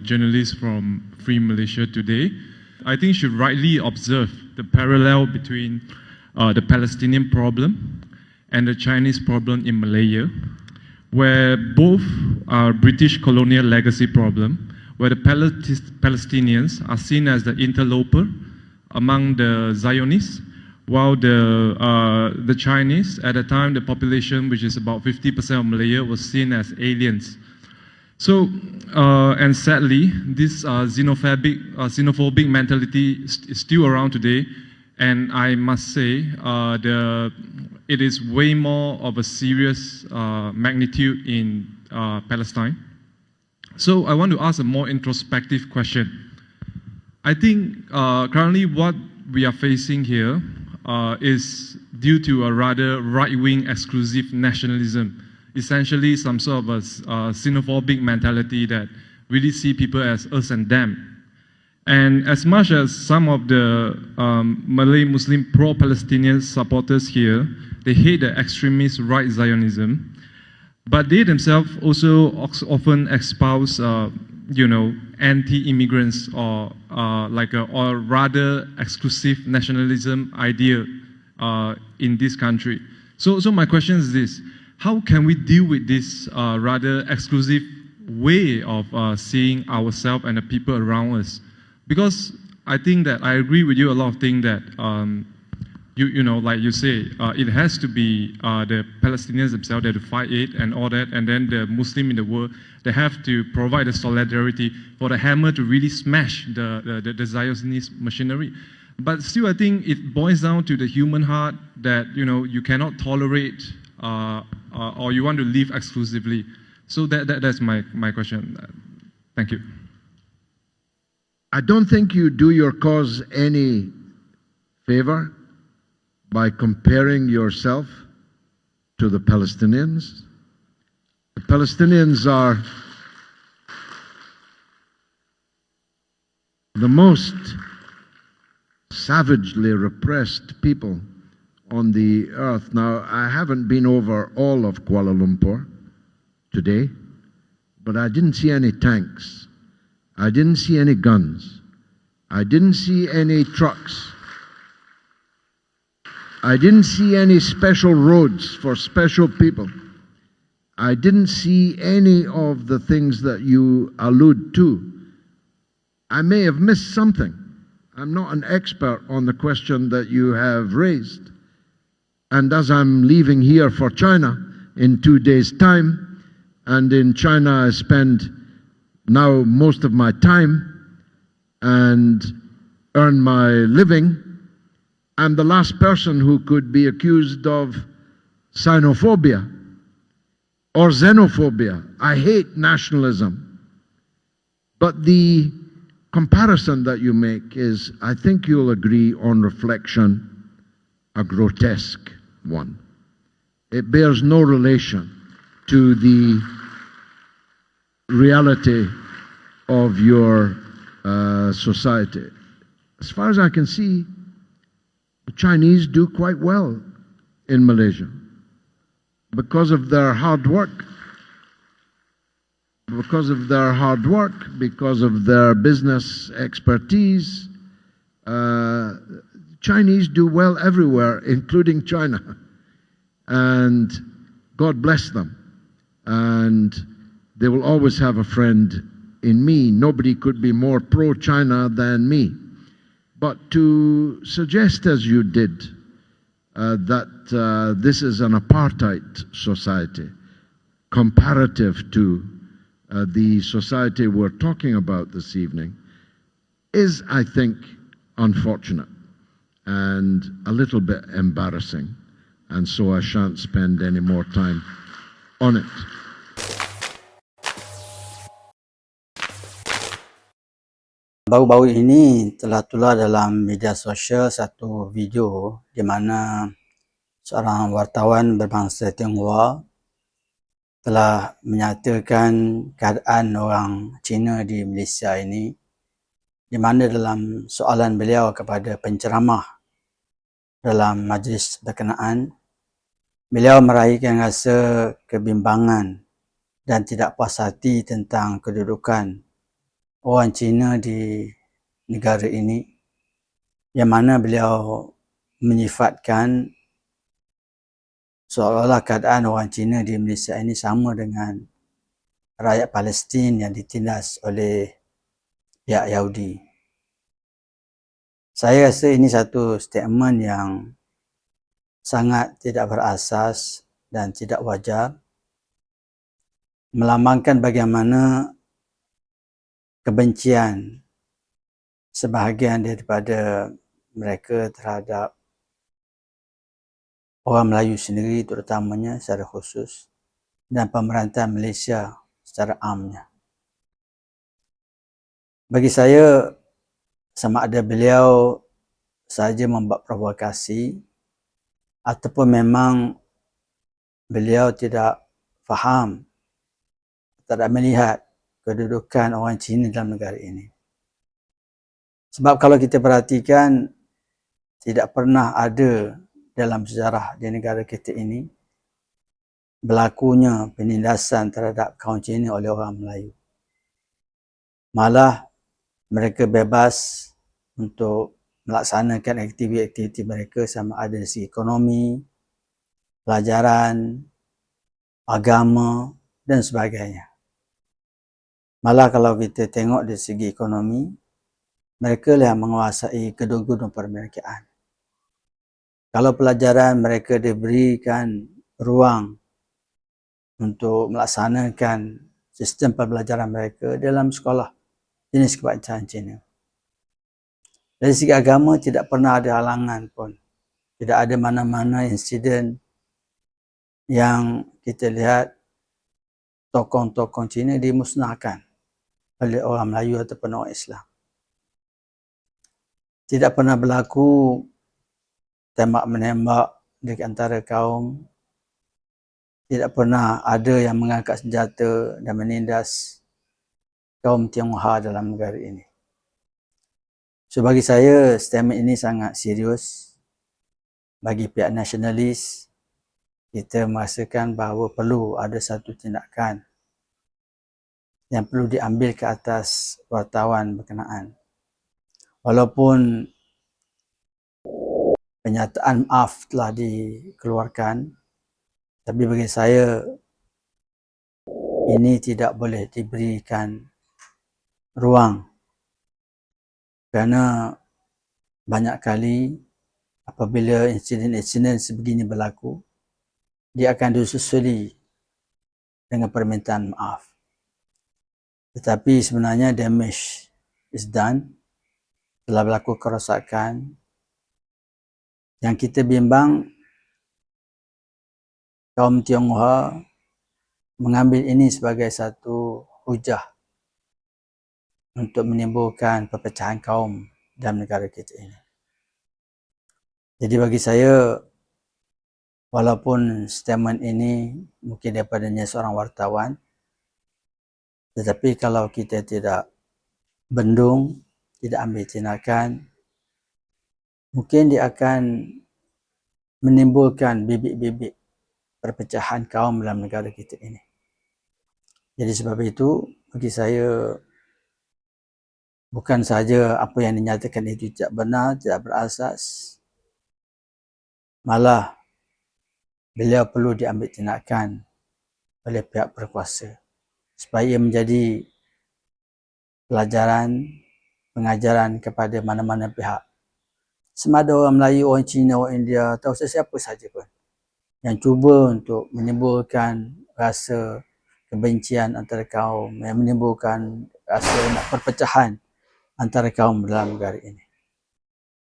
the journalist from Free Malaysia today, I think should rightly observe the parallel between uh, the Palestinian problem and the Chinese problem in Malaya, where both are British colonial legacy problem, where the Palestinians are seen as the interloper among the Zionists, while the, uh, the Chinese, at the time, the population, which is about 50% of Malaya, was seen as aliens. So, uh, and sadly, this uh, xenophobic, uh, xenophobic mentality is is still around today, and I must say, uh, the, it is way more of a serious uh, magnitude in uh, Palestine. So, I want to ask a more introspective question. I think currently what we are facing here is due to a rather right-wing exclusive nationalism, essentially some sort of a uh, xenophobic mentality that really see people as us and them. And as much as some of the um, Malay Muslim pro-Palestinian supporters here, they hate the extremist right Zionism, but they themselves also often espouse, uh, you know, anti-immigrants or uh, like a, or rather exclusive nationalism idea uh, in this country. So, so my question is this: How can we deal with this uh, rather exclusive way of uh, seeing ourselves and the people around us? Because I think that I agree with you a lot of things that. Um, you, you know, like you say, uh, it has to be uh, the Palestinians themselves that fight it and all that, and then the Muslim in the world, they have to provide the solidarity for the hammer to really smash the, the, the, the Zionist machinery. But still, I think it boils down to the human heart that, you know, you cannot tolerate uh, uh, or you want to live exclusively. So that, that, that's my, my question. Thank you. I don't think you do your cause any favor by comparing yourself to the Palestinians. The Palestinians are the most savagely repressed people on the earth. Now, I haven't been over all of Kuala Lumpur today, but I didn't see any tanks. I didn't see any guns. I didn't see any trucks. I didn't see any special roads for special people. I didn't see any of the things that you allude to. I may have missed something. I'm not an expert on the question that you have raised. And as I'm leaving here for China in two days' time, and in China I spend now most of my time and earn my living, I'm the last person who could be accused of xenophobia or xenophobia. I hate nationalism. But the comparison that you make is, I think you'll agree on reflection, a grotesque one. It bears no relation to the reality of your uh, society. As far as I can see, the Chinese do quite well in Malaysia because of their hard work. Because of their hard work, because of their business expertise, uh, Chinese do well everywhere, including China. And God bless them. And they will always have a friend in me. Nobody could be more pro China than me. But to suggest, as you did, uh, that uh, this is an apartheid society comparative to uh, the society we're talking about this evening is, I think, unfortunate and a little bit embarrassing. And so I shan't spend any more time on it. Baru-baru ini telah tular dalam media sosial satu video di mana seorang wartawan berbangsa Tionghoa telah menyatakan keadaan orang Cina di Malaysia ini di mana dalam soalan beliau kepada penceramah dalam majlis berkenaan beliau meraihkan rasa kebimbangan dan tidak puas hati tentang kedudukan orang Cina di negara ini yang mana beliau menyifatkan seolah-olah keadaan orang Cina di Malaysia ini sama dengan rakyat Palestin yang ditindas oleh pihak Yahudi. Saya rasa ini satu statement yang sangat tidak berasas dan tidak wajar melambangkan bagaimana kebencian sebahagian daripada mereka terhadap orang Melayu sendiri terutamanya secara khusus dan pemerintahan Malaysia secara amnya. Bagi saya sama ada beliau saja membuat provokasi ataupun memang beliau tidak faham tidak melihat kedudukan orang Cina dalam negara ini. Sebab kalau kita perhatikan tidak pernah ada dalam sejarah di negara kita ini berlakunya penindasan terhadap kaum Cina oleh orang Melayu. Malah mereka bebas untuk melaksanakan aktiviti-aktiviti mereka sama ada dari segi ekonomi, pelajaran, agama dan sebagainya. Malah kalau kita tengok dari segi ekonomi, mereka lah yang menguasai gedung-gedung permerkaan. Kalau pelajaran mereka diberikan ruang untuk melaksanakan sistem pembelajaran mereka dalam sekolah jenis kebangsaan Cina. Dari segi agama tidak pernah ada halangan pun. Tidak ada mana-mana insiden yang kita lihat tokoh-tokoh Cina dimusnahkan oleh orang Melayu ataupun orang Islam. Tidak pernah berlaku tembak menembak di antara kaum. Tidak pernah ada yang mengangkat senjata dan menindas kaum Tionghoa dalam negara ini. So bagi saya statement ini sangat serius bagi pihak nasionalis kita merasakan bahawa perlu ada satu tindakan yang perlu diambil ke atas wartawan berkenaan. Walaupun penyataan maaf telah dikeluarkan tapi bagi saya ini tidak boleh diberikan ruang kerana banyak kali apabila insiden-insiden sebegini berlaku, dia akan disusuli dengan permintaan maaf. Tetapi sebenarnya damage is done. Telah berlaku kerosakan. Yang kita bimbang kaum Tionghoa mengambil ini sebagai satu hujah untuk menimbulkan perpecahan kaum dalam negara kita ini. Jadi bagi saya, walaupun statement ini mungkin daripadanya seorang wartawan, tetapi kalau kita tidak bendung, tidak ambil tindakan, mungkin dia akan menimbulkan bibit-bibit perpecahan kaum dalam negara kita ini. Jadi sebab itu, bagi saya, bukan saja apa yang dinyatakan itu tidak benar, tidak berasas. Malah beliau perlu diambil tindakan oleh pihak berkuasa supaya menjadi pelajaran, pengajaran kepada mana-mana pihak. Semada orang Melayu, orang Cina, orang India atau sesiapa saja pun yang cuba untuk menimbulkan rasa kebencian antara kaum, yang menimbulkan rasa nak perpecahan antara kaum dalam negara ini.